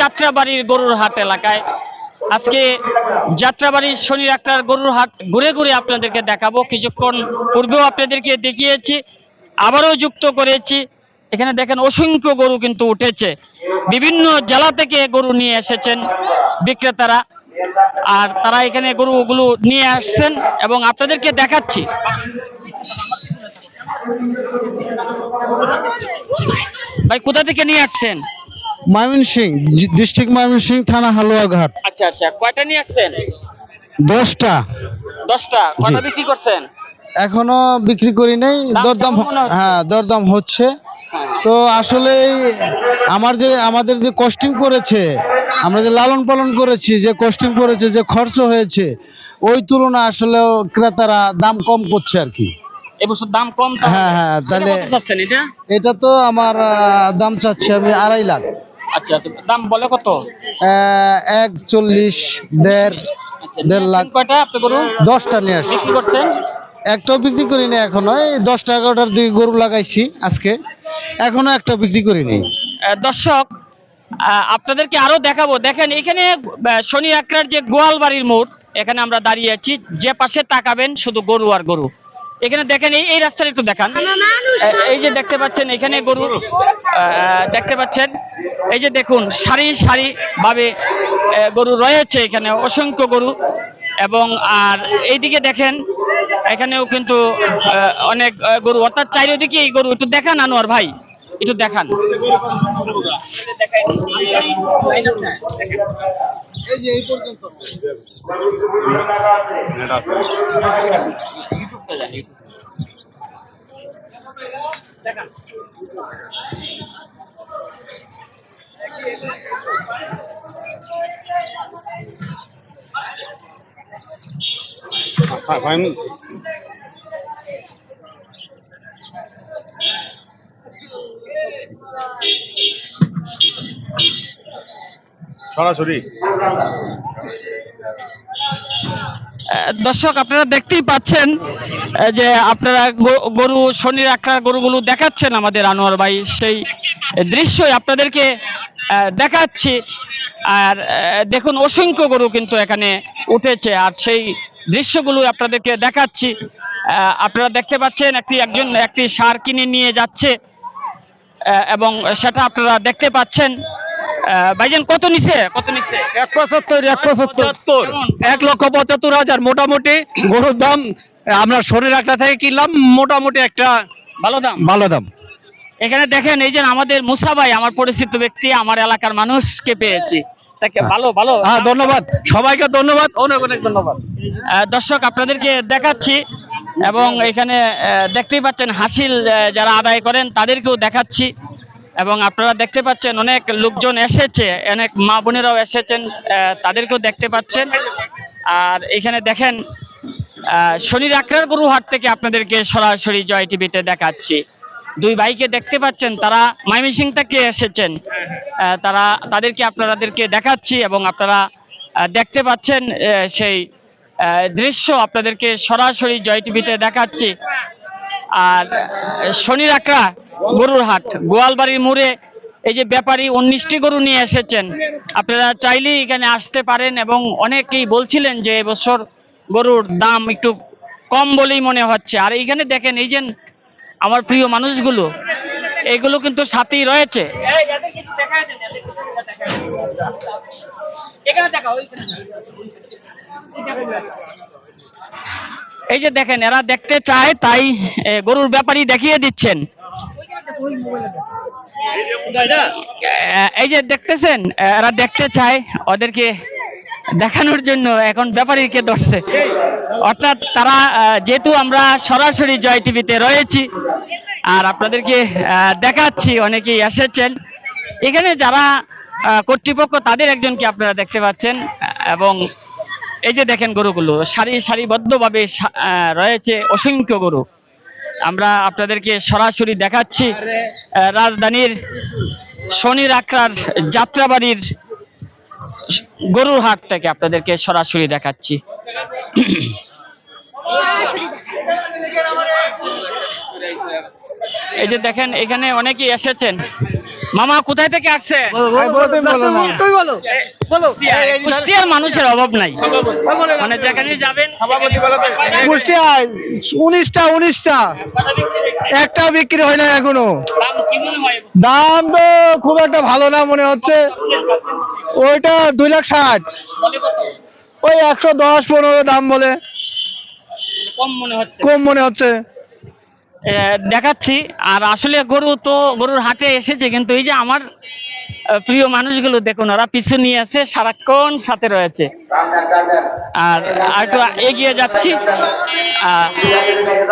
যাত্রাবাড়ির গরুর হাট এলাকায়। আজকে যাত্রাবাড়ির শনি ডাক্তার গরুর হাট ঘুরে ঘুরে আপনাদেরকে দেখাবো। কিছুক্ষণ পূর্বেও আপনাদেরকে দেখিয়েছি, আবারও যুক্ত করেছি। এখানে দেখেন অসংখ্য গরু কিন্তু উঠেছে। বিভিন্ন জেলা থেকে গরু নিয়ে এসেছেন বিক্রেতারা। আর তারা এখানে গরুগুলো নিয়ে আসছেন এবং আপনাদেরকে দেখাচ্ছি। ভাই, কোথা থেকে নিয়ে আসছেন? ময়মনসিং ডিস্ট্রিক্ট ময়মনসিং থানা হালুয়াঘাট। আচ্ছা আচ্ছা। কয়টা নিয়ে আসছেন? দশটা। দশটা। কয়টা বিক্রি করছেন? এখনও বিক্রি করি নাই। দরদাম? হ্যাঁ দরদাম হচ্ছে। হ্যাঁ। তো আসলে আমার যে আমাদের যে কস্টিং পড়েছে আমরা যে লালন পালন করেছি যে কস্টিং পড়েছে যে খরচ হয়েছে ওই তুলনা আসলে ক্রেতারা দাম কম করছে আর কি। এবছর দাম কম হ্যাঁ, হ্যাঁ, তাহলে- এটা? তো আমার দাম চাচ্ছি আমি আড়াই লাখ। আচ্ছা আচ্ছা। দাম বলে কত? এক চল্লিশ দেড় আচ্ছা দেড় লাখ। কয়টা আপনি গরু? দশটা নিয়ে আসছি। বিক্রি করছেন? একটাও বিক্রি করিনি এখনও। এই দশটা এগারোটার দিকে গরু লাগাইছি আজকে। এখনও একটা বিক্রি করিনি। দর্শক আপনাদেরকে আরও দেখাবো। দেখেন এখানে শনি আকরার যে গোয়ালবাড়ির মোড় এখানে আমরা দাঁড়িয়ে আছি। যে পাশে তাকাবেন শুধু গরু আর গরু। এখানে দেখেন এই এই রাস্তাটা একটু দেখান। এই যে দেখতে পাচ্ছেন এখানে গরু আহ, দেখতে পাচ্ছেন। এই যে দেখুন সারি সারি ভাবে গরু রয়েছে এখানে অসংখ্য গরু। এবং আর এইদিকে দেখেন এখানেও কিন্তু আহ, অনেক গরু। অর্থাৎ চারিদিকে এই গরু। একটু দেখান আনোয়ার ভাই একটু দেখান। এই যে এই পর্যন্ত। সরাসরি। আহ, দর্শক আপনারা দেখতেই পাচ্ছেন যে আপনারা গরু শনির আখড়ার গরুগুলো দেখাচ্ছেন আমাদের আনোয়ার ভাই সেই দৃশ্যই আপনাদেরকে দেখাচ্ছি। আর দেখুন অসংখ্য গরু কিন্তু এখানে উঠেছে। আর সেই দৃশ্যগুলো আপনাদেরকে দেখাচ্ছি। আপনারা দেখতে পাচ্ছেন একটি একজন একটি সার কিনে নিয়ে যাচ্ছে। এবং সেটা আপনারা দেখতে পাচ্ছেন। ভাইজান কত নিছে? কত নিছে? এক পঁচাত্তর এক পঁচাত্তর। এক লক্ষ পঁচাত্তর হাজার মোটামুটি। গরুর দাম আমরা শরীর একটা থেকে কিনলাম মোটামুটি একটা ভালো দাম? ভালো দাম। এখানে দেখেন এই যে আমাদের মুসা ভাই আমার পরিচিত ব্যক্তি আমার এলাকার মানুষকে পেয়েছি। ভালো ভালো। হ্যাঁ ধন্যবাদ। সবাইকে ধন্যবাদ। অনেক অনেক ধন্যবাদ। দর্শক আপনাদেরকে দেখাচ্ছি এবং এখানে আহ, দেখতেই পাচ্ছেন হাসিল যারা আদায় করেন তাদেরকেও দেখাচ্ছি। এবং আপনারা দেখতে পাচ্ছেন অনেক লোকজন এসেছে অনেক মা বোনেরাও এসেছেন আহ, তাদেরকেও দেখতে পাচ্ছেন। আর এখানে দেখেন শনির গরু হাট থেকে আপনাদেরকে সরাসরি জয় টিভিতে দেখাচ্ছি। দুই ভাইকে দেখতে পাচ্ছেন, তারা ময়মনসিং থেকে এসেছেন তারা, তাদেরকে আপনাদেরকে দেখাচ্ছি এবং আপনারা দেখতে পাচ্ছেন সেই দৃশ্য আপনাদেরকে সরাসরি জয় টিভিতে দেখাচ্ছি। আর, শনির আকড়া গরুর হাট, গোয়ালবাড়ির মোড়ে এই যে ব্যাপারী উনিশটি গরু নিয়ে এসেছেন। আপনারা চাইলেই এখানে আসতে পারেন এবং অনেকেই বলছিলেন যে এবছর গরুর দাম একটু কম বলেই মনে হচ্ছে। আর এইখানে দেখেন, এই যে আমার প্রিয় মানুষগুলো, এগুলো কিন্তু সাথেই রয়েছে। এই যে দেখেন, এরা দেখতে চায়, তাই গরুর ব্যাপারী দেখিয়ে দিচ্ছেন। এই যে দেখতেছেন এরা দেখতে চায়, ওদেরকে দেখানোর জন্য এখন ব্যাপারীকে ধরছে। অর্থাৎ তারা যেহেতু আমরা সরাসরি জয় টিভিতে রয়েছি, আর আপনাদেরকে দেখাচ্ছি, অনেকেই এসেছেন। এখানে যারা কর্তৃপক্ষ, তাদের একজনকে আপনারা দেখতে পাচ্ছেন, এবং এই যে দেখেন গরুগুলো, সারি সারিবদ্ধভাবে রয়েছে অসংখ্য গরু। আমরা আপনাদেরকে সরাসরি দেখাচ্ছি রাজধানীর শনির আকরার যাত্রাবাড়ির গরুর হাট থেকে আপনাদেরকে সরাসরি দেখাচ্ছি। এই যে দেখেন এখানে অনেকেই এসেছেন। মামা কোথায় থেকে আসছে তুমি বলো কুষ্টিয়ার মানুষের অভাব নাই। মানে যেখানে যাবেন কুষ্টিয়ায় উনিশটা উনিশটা। একটা বিক্রি হয় না এখনও। দাম তো খুব একটা ভালো না মনে হচ্ছে। ওইটা দুই লাখ ষাট। ওই একশো দশ পনেরো দাম বলে। কম মনে হচ্ছে। দেখাচ্ছি। আর আসলে গরু তো গরুর হাটে এসেছে, কিন্তু এই যে আমার প্রিয় মানুষগুলো দেখুন, ওরা পিছু নিয়ে আছে, সারাক্ষণ সাথে রয়েছে। আর একটু এগিয়ে যাচ্ছি আহ, এ- এ- এ-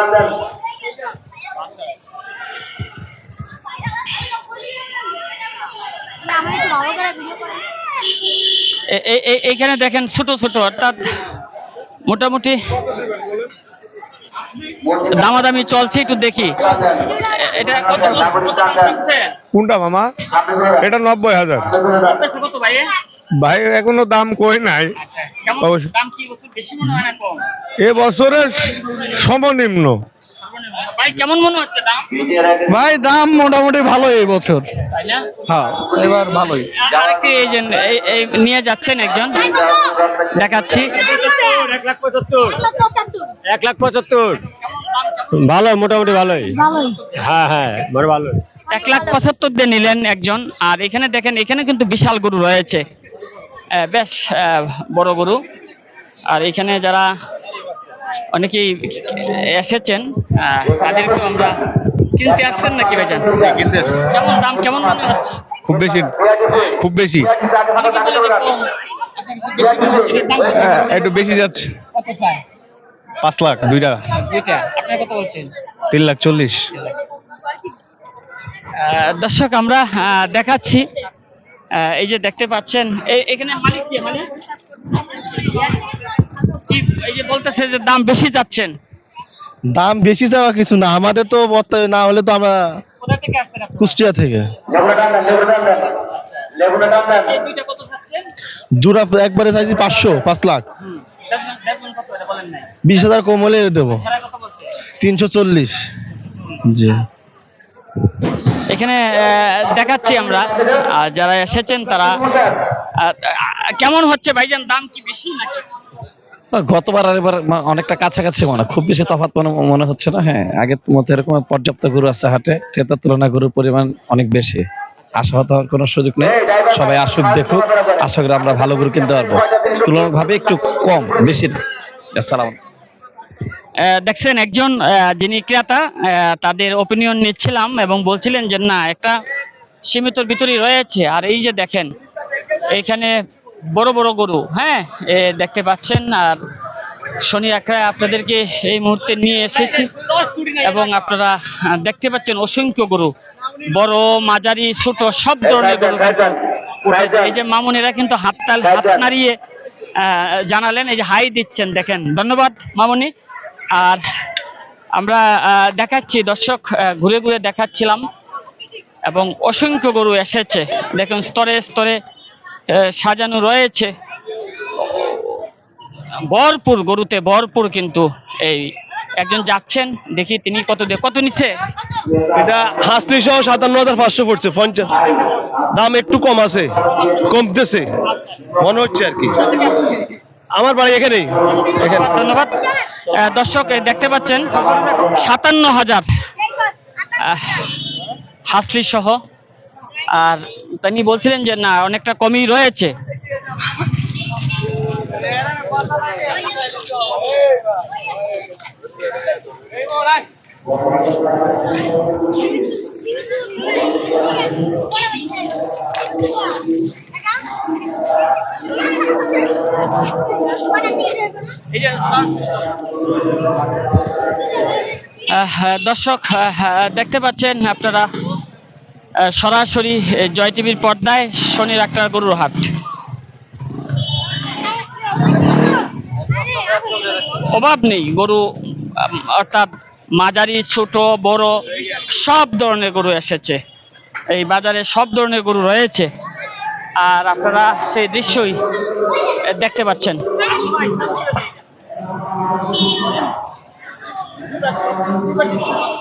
এইখানে দেখেন ছোট ছোট অর্থাৎ মোটামুটি দামাদামি চলছে একটু দেখি। এটা কত কত দাম রাখছে? কোনটা মামা? এটা নব্বই হাজার। কত ভাই? ভাই এখনও দাম কই নাই। মনে হয় কম? এ বছরের সর্বনিম্ন ভাই কেমন মনে হচ্ছে দাম? ভাই দাম মোটামুটি ভালো এই বছর। তাই না? হ্যাঁ এবার ভালোই। আরেকটি এই যে এই- নিয়ে যাচ্ছেন একজন? দেখাচ্ছি। এক লাখ পঁচাত্তর। ভালো মোটামুটি ভালোই। হ্যাঁ হ্যাঁ ভালো এক লাখ পঁচাত্তর দিয়ে নিলেন একজন। আর এখানে দেখেন এখানে কিন্তু বিশাল গরু রয়েছে। আহ, বেশ আহ, বড় গরু। আর এখানে যারা অনেকেই এসেছেন তাদেরকেও আমরা কিনতে আসছেন নাকি ভাইজান? কেমন দাম কেমন মনে হচ্ছে খুব বেশি খুব বেশি? হ্যাঁ, একটু বেশি যাচ্ছে। পাঁচ লাখ দুইটা দুইটা। আপনি কত বলছেন? তিন লাখ চল্লিশ। দর্শক আমরা দেখাচ্ছি। এই যে দেখতে পাচ্ছেন এখানে মালিক কে মানে? কি এই যে বলতেছে যে দাম বেশি যাচ্ছেন। দাম বেশি যাওয়া কিছু না আমাদের তো বর্তমানে না হলে তো আমরা কোথা থেকে আসছেন আপনারা? কুষ্টিয়া থেকে। এই দুইটা কত যাচ্ছেন? জোড়া একবারে চাইছি পাঁচশো পাঁচ লাখ। হুম দেখবেন দেখবেন কত এটা বলেন নাই। বিশ হাজার কম হলে দেবো। বলছে? তিনশো চল্লিশ। জি। এখানে আহ, দেখাচ্ছি আমরা আর যারা এসেছেন তারা আহ, কেমন হচ্ছে ভাইজান? দাম কি বেশি নাকি? গতবার আর এবার অনেকটা কাছাকাছি মনে। খুব বেশি তফাৎ মনে হচ্ছে না হ্যাঁ। আগের মতো এরকম পর্যাপ্ত গরু আছে হাটে, ক্রেতার তুলনায় গরুর পরিমাণ অনেক বেশি। আশাহত হওয়ার কোনো সুযোগ নেই। সবাই আসুক, দেখুক। আশা করি আমরা ভালো গরু কিনতে পারব। তুলনাভাবে একটু কম, বেশি না। দেখছেন, একজন যিনি ক্রেতা তাদের ওপিনিয়ন নিচ্ছিলাম এবং বলছিলেন যে, না, একটা সীমিতর ভিতরেই রয়েছে। আর এই যে দেখেন, এইখানে বড় বড় গরু। হ্যাঁ দেখতে পাচ্ছেন আর শনি একটা আপনাদেরকে এই মুহূর্তে নিয়ে এসেছি। এবং আপনারা দেখতে পাচ্ছেন অসংখ্য গরু। বড় মাঝারি ছোট সব ধরনের গরু উঠেছে। এই যে মামুনেরা কিন্তু হাততাল হাত নাড়িয়ে জানালেন এই যে হাই দিচ্ছেন দেখেন। ধন্যবাদ মামুনি। আর আমরা আহ, দেখাচ্ছি দর্শক ঘুরে ঘুরে দেখাচ্ছিলাম। এবং অসংখ্য গরু এসেছে। দেখুন স্তরে স্তরে সাজানো রয়েছে। ভরপুর গরুতে ভরপুর কিন্তু এই একজন যাচ্ছেন দেখি তিনি কত কত নিচ্ছে? এটা হাসলি সহ সাতান্ন হাজার পাঁচশো পড়ছে পঞ্চাশ। দাম একটু কম আছে কমতেছে মনে হচ্ছে আর কি। আমার বাড়ি এখানেই এখানে। ধন্যবাদ। দর্শক দেখতে পাচ্ছেন সাতান্ন হাজার হাসলি সহ আর তিনি বলছিলেন যে না অনেকটা কমই রয়েছে। দর্শক দেখতে পাচ্ছেন আপনারা। সরাসরি জয় টিভির পর্দায় শনির একটা গরুর হাট। অভাব নেই গরু অর্থাৎ মাঝারি ছোট বড় সব ধরনের গরু এসেছে। এই বাজারে সব ধরনের গরু রয়েছে। আর আপনারা সেই দৃশ্যই দেখতে পাচ্ছেন। আহ,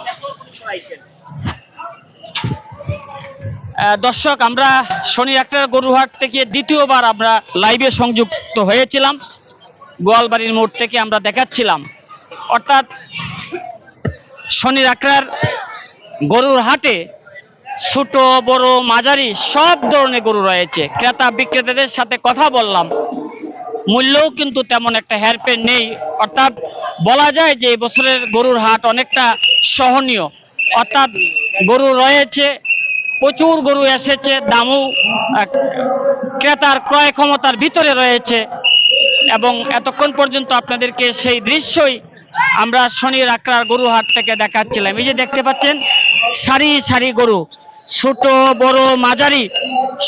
দর্শক, আমরা শনি একটা গরুহাট থেকে দ্বিতীয়বার আমরা লাইভে সংযুক্ত হয়েছিলাম। গোয়ালবাড়ির মোড় থেকে আমরা দেখাচ্ছিলাম। অর্থাৎ শনি রাকড়ার গরুর হাটে ছোট, বড়, মাঝারি সব ধরনের গরু রয়েছে। ক্রেতা বিক্রেতাদের সাথে কথা বললাম। মূল্যও কিন্তু তেমন একটা হেরফের নেই। অর্থাৎ বলা যায় যে এই বছরের গরুর হাট অনেকটা সহনীয়। অর্থাৎ গরু রয়েছে প্রচুর গরু এসেছে, দামও ক্রেতার ক্রয় ক্ষমতার ভিতরে রয়েছে এবং এতক্ষণ পর্যন্ত আপনাদেরকে সেই দৃশ্যই আমরা শনি রাকড়ার গরু হাট থেকে দেখাচ্ছিলাম। এই যে দেখতে পাচ্ছেন, সারি সারি গরু, ছোট, বড়, মাঝারি,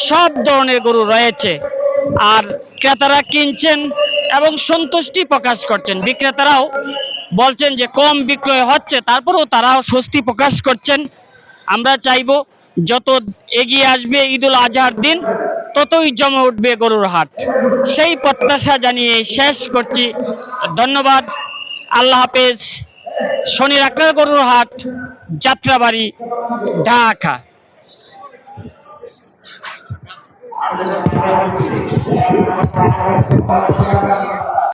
সব ধরনের গরু রয়েছে। আর ক্রেতারা কিনছেন এবং সন্তুষ্টি প্রকাশ করছেন। বিক্রেতারাও বলছেন যে কম বিক্রয় হচ্ছে, তারপরেও তারাও স্বস্তি প্রকাশ করছেন। আমরা চাইব যত এগিয়ে আসবে ঈদুল আজহার দিন, ততই জমে উঠবে গরুর হাট। সেই প্রত্যাশা জানিয়ে শেষ করছি। ধন্যবাদ। আল্লাহ হাফেজ। শনি রাখার গরুর হাট, যাত্রাবাড়ি, ঢাকা।